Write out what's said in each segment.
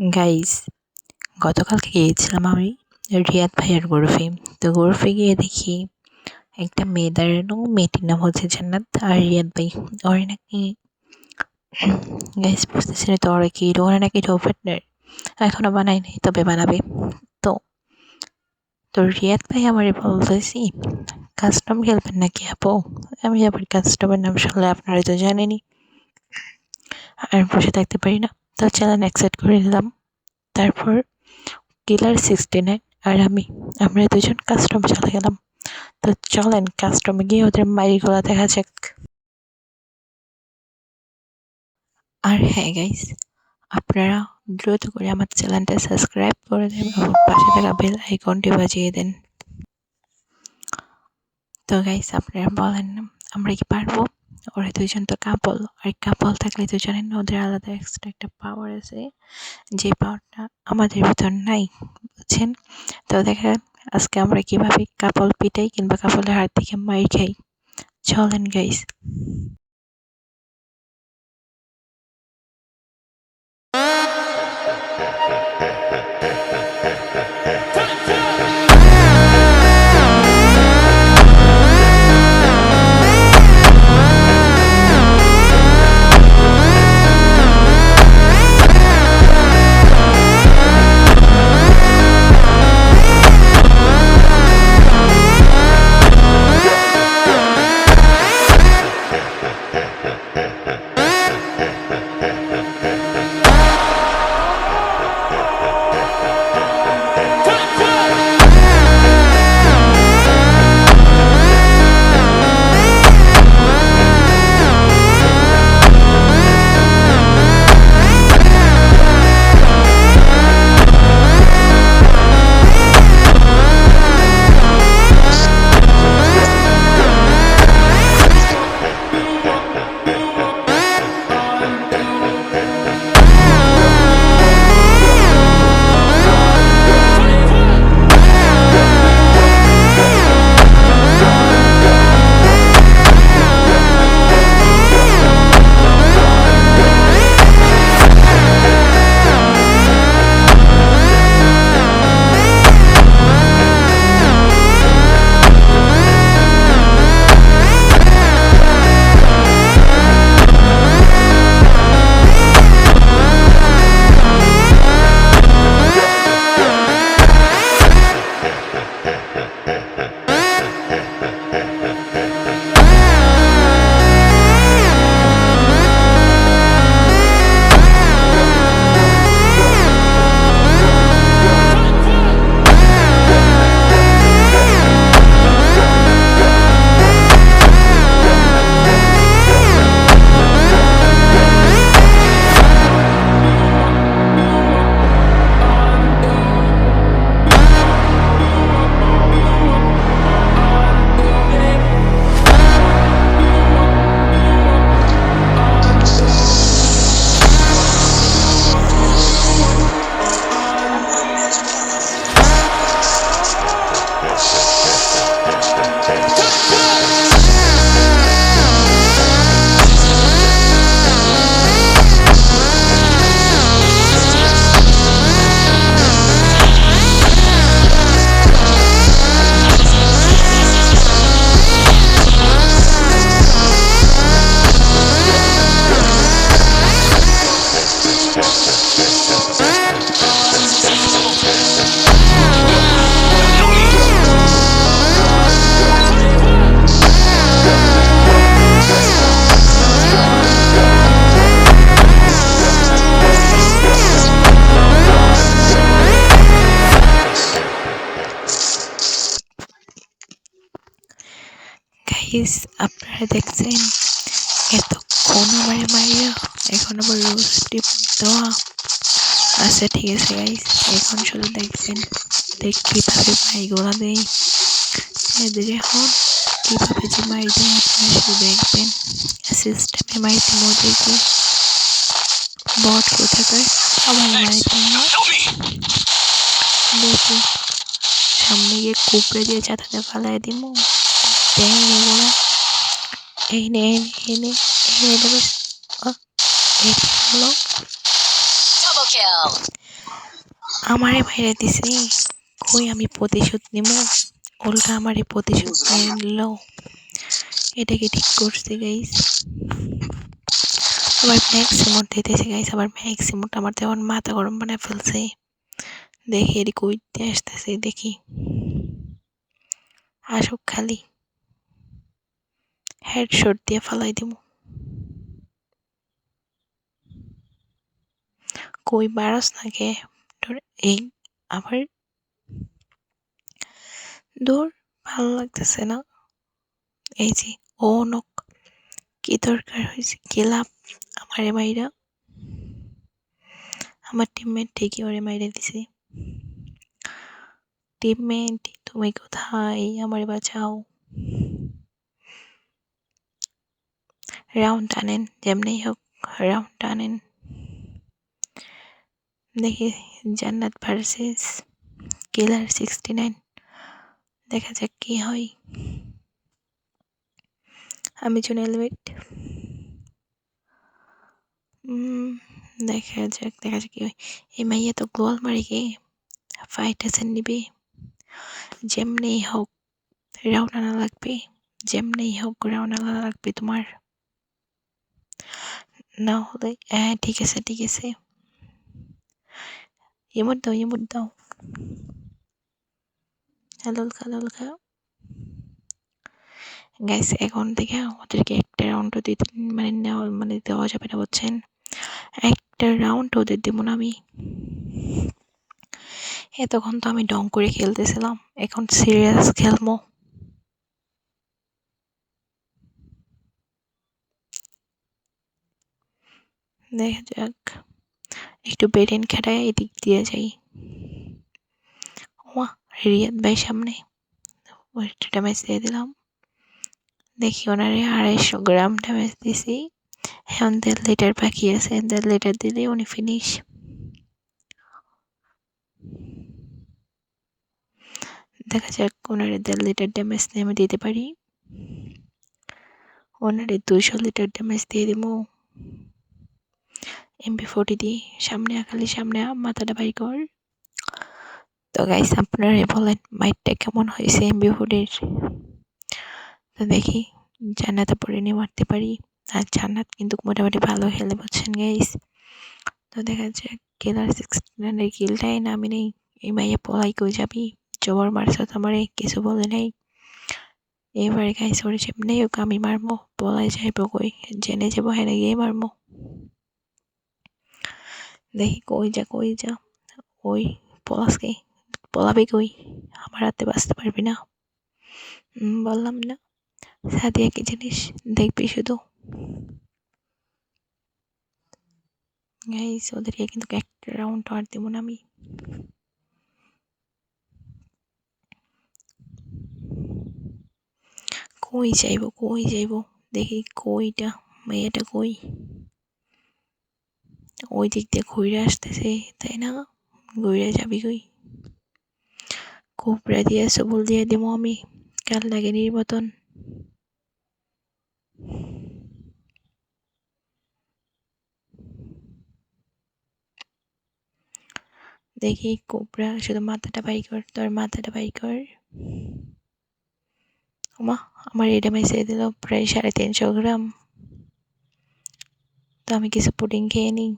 Guys গতকালকে গিয়েছিলাম আমি রিয়াদ ভাইয়ার গরফে। তো গরফে গিয়ে দেখি একটা মেয়ে দাঁড়ানো, মেয়েটির নাম হচ্ছে জান্নাত আর রিয়াদ ভাই। ওরা নাকি গাইস বুঝতেছি না তো ওরা কি, ওরা নাকি টো পার্টনার এখনও বানায়নি তবে বানাবে। তো তো রিয়াদ ভাই আমারে বলতেছি কাস্টম খেলবেন নাকি আপু? আমি আবার কাস্টমের নাম শুনলে আপনারা তো জানেনই। আর বসে থাকতে পারি না। তো চ্যানেল অ্যাকসেপ্ট করে নিলাম। তারপর কিলার সিক্সটি নাইন আর আমি, আমরা দুজন কাস্টম চলে গেলাম। তো চলেন কাস্টমে গিয়ে ওদের মাইরিগুলো দেখা যাক। আর হ্যাঁ গাইস আপনারা দ্রুত করে আমার চ্যানেলটা সাবস্ক্রাইব করে দেন এবং পাশে থাকা বেল আইকনটি বাজিয়ে দেন। তো গাইস আপনারা বলেন, আমরা কি পারব? ওরা দুইজন তো কাপল, আর কাপল থাকলে তো জানেন ওদের আলাদা এক্সট্রা একটা পাওয়ার আছে। যে পাওয়ারটা আমাদের ভিতর নাই, বুঝছেন? তো দেখেন আজকে আমরা কীভাবে কাপল পিটাই কিংবা কাপলের হাত থেকে মাইর খাই। চলেন গাইস গাইস আপনারা দেখছেন এতক্ষণ আমার মাইয়া এখন আবার রোস্টি দেওয়া। আচ্ছা ঠিক আছে গাইস এখন শুধু দেখবেন দেখ কীভাবে মাইগুলা দেয়। এদের এখন কীভাবে যে মাই দেয় আপনারা শুধু দেখবেন। সিস্টেমে মাই দিব ওদেরকে বট কোথাকার সবাই মাই দেখি। সামনে গিয়ে কুপড়ে দিয়ে চাতাতে ফালাই দিব আমারে মাইরা দিছে কই আমি প্রতিশোধ নিব? উল্টা আমারে প্রতিশোধ নিয়ে নিল। এটা কি ঠিক করছে গাইস আবার ম্যাক্সিমোট দিতেছে গাইস আবার ম্যাক্সিমোট আমার তো এখন মাথা গরম বানায় ফেলছে। দেখি এটি কইতে আসতেছে, দেখি। আসুক খালি। হেডশট দিয়ে ফালাই দিব। কই বারস নাকি এই আবার দূর ভালো লাগতেছে না। এই যে ও নক কি দরকার হয়েছে? কি লাভ আমার মাইরা আমার টিমমেট ঠিকই ওরে মাইরে দিছে। টিমমেট তুমি কোথায়? আমার বাঁচাও। রাউন্ড টানেন যেমনি হোক রাউন্ড টানেন দেখি জান্নাত ভার্সেস কিলার সিক্সটি নাইন দেখা যাক কি হয় আমি জুনেল ওয়েট দেখা যাক দেখা যাক কি হয় এই মাইয়া তো গোল মারি গে ফাইট আছে নিবে যেমনি হোক রাউন্ড আনা লাগবে যেমনি হোক রাউন্ড আনা লাগবে তোমার না হলে হ্যাঁ ঠিক আছে ঠিক আছে। ইমোট দাও ইমোট দাও হ্যালো হ্যালো খাও গাইস এখন থেকে ওদেরকে একটা রাউন্ডও দিতে মানে নেওয়া মানে দেওয়া যাবে না, বুঝছেন? একটা রাউন্ড ওদের দেবো না আমি। এতক্ষণ তো আমি ডং করে খেলতেছিলাম। এখন সিরিয়াস খেলব। দেখা, যাক। একটু বেরেন খেটায় এদিক দিয়ে যাই। ওয়া, রিয়াদ ভাই সামনে। ওইটা ড্যামেজ দিয়ে দিলাম। দেখি ওনারে আড়াইশো গ্রাম ড্যামেজ দিছি। এখন দেড় লিটার বাকি আছে, দেড় লিটার দিলে উনি ফিনিশ দেখা যাক ওনারে দেড় লিটার ড্যামেজ নিয়ে আমি দিতে পারি। ওনারে দুইশো লিটার ড্যামেজ দিয়ে দিব। এমবি ফোর্টি দিয়ে সামনে আকালি সামনে মাথাটা বাই কর। তো গাইস আপনারাই বলেন মাইটটা কেমন হয়েছে এমবি ফোর্টির তো দেখি, জান্নাতে পরে নিয়ে মারতে পারি। আর জান্নাত কিন্তু মোটামুটি ভালো খেলে বলছেন গাইস তো দেখা যাক কেলার সিক্সটিনের কিলটাই না আমি নেই। এই মাইয়া পলাই কই যাবি? জবর মারছ আমারে, কিছু বলে নাই। এবারে গাইস ওরে যেমনি হোক আমি মারবো। পলাই যাইব কই? জেনে যাব হেনে গিয়ে মারবো। দেখি কই যা কই যা। ওই পলাশকে, পলাবি কই? আমার হাতে বাঁচতে পারবি না। বললাম না। সাদিয়া, কি জিনিস? দেখবি শুধু। ওদেরকে কিন্তু একটা রাউন্ড আর দেবো না আমি। কই যাইব কই যাইব? দেখি কইটা, মেয়েটা কই? ওই দিক দিয়ে ঘুরে আসতেছে, তাই না? ঘুরে যাবি কই? কোপড়া দিয়ে সবল দিয়ে দিব আমি, কাল লাগে নির্বাচন। দেখি কোবরা শুধু মাথাটা বাই কর, তোর মাথাটা বাই কর। ওমা, আমার এটা মেসে দিল, প্রায় সাড়ে তিনশো গ্রাম। তো আমি কিছু পুডিং খেয়ে নিই।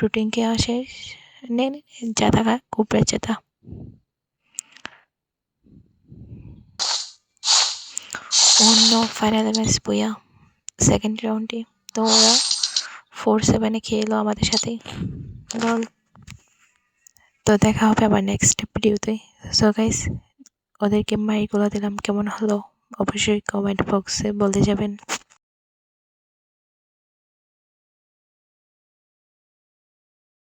প্রোটিন খাওয়া শেষ নে জাতা খা কোবরা জাতা অন্য ফাইনাল ম্যাচ বইয়া সেকেন্ড রাউন্ডে তো ওরা ফোর সেভেনে খেলো আমাদের সাথে। তো দেখা হবে আবার নেক্সট ভিডিওতে সো গাইস ওদেরকে মাইগুলো দিলাম। কেমন হলো? অবশ্যই কমেন্ট বক্সে বলে যাবেন।